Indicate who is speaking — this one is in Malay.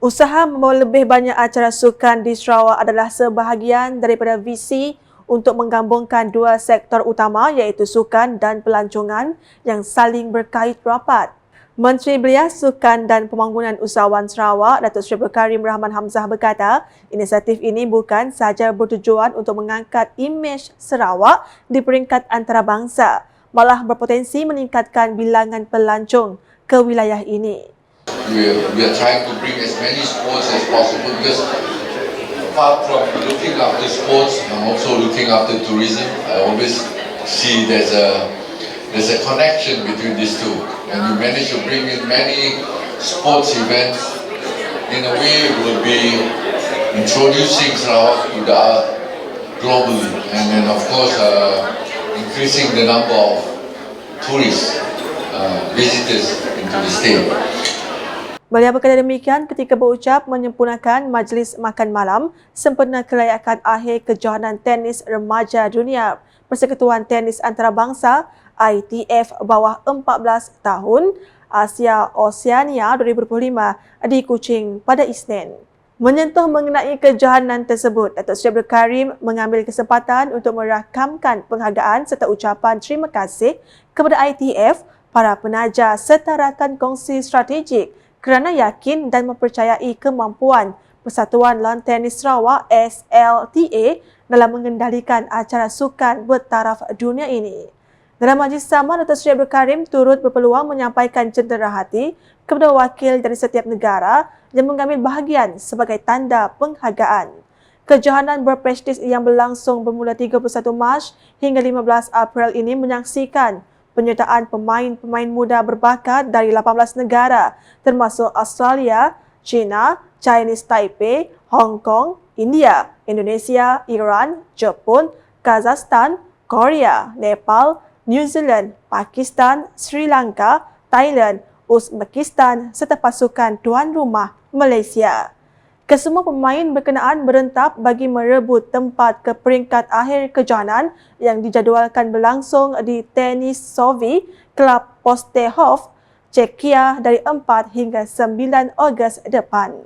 Speaker 1: Usaha membawa lebih banyak acara sukan di Sarawak adalah sebahagian daripada visi untuk menggabungkan dua sektor utama iaitu sukan dan pelancongan yang saling berkait rapat. Menteri Belia Sukan dan Pembangunan Usahawan Sarawak, Datuk Seri Karim Rahman Hamzah berkata, inisiatif ini bukan sahaja bertujuan untuk mengangkat imej Sarawak di peringkat antarabangsa, malah berpotensi meningkatkan bilangan pelancong ke wilayah ini
Speaker 2: we are, we are trying to bring as many sports as possible because apart from looking after sports, I'm also looking after tourism. I always see there's a there's a connection between these two, and we manage to bring in many sports events. In a way, will be introducing Sarawak to the globally, and then of course uh, increasing the number of tourists, uh, visitors into the state.
Speaker 1: Beliau berkata demikian ketika berucap menyempurnakan majlis makan malam sempena kelayakan akhir kejohanan tenis remaja dunia Persekutuan Tenis Antarabangsa ITF bawah 14 tahun Asia Oceania 2025 di Kuching pada Isnin. Menyentuh mengenai kejohanan tersebut, Datuk Seri Abdul Karim mengambil kesempatan untuk merakamkan penghargaan serta ucapan terima kasih kepada ITF, para penaja serta rakan kongsi strategik kerana yakin dan mempercayai kemampuan Persatuan Lawn Tenis Sarawak SLTA dalam mengendalikan acara sukan bertaraf dunia ini. Dalam majlis sama, Dr. Sri Abdul Karim turut berpeluang menyampaikan cendera hati kepada wakil dari setiap negara yang mengambil bahagian sebagai tanda penghargaan. Kejohanan berprestis yang berlangsung bermula 31 Mac hingga 15 April ini menyaksikan penyertaan pemain-pemain muda berbakat dari 18 negara termasuk Australia, China, Chinese Taipei, Hong Kong, India, Indonesia, Iran, Jepun, Kazakhstan, Korea, Nepal, New Zealand, Pakistan, Sri Lanka, Thailand, Uzbekistan serta pasukan tuan rumah Malaysia. Kesemua pemain berkenaan berentap bagi merebut tempat ke peringkat akhir kejohanan yang dijadualkan berlangsung di Tenis Sovi Club Postehov, Czechia dari 4 hingga 9 Ogos depan.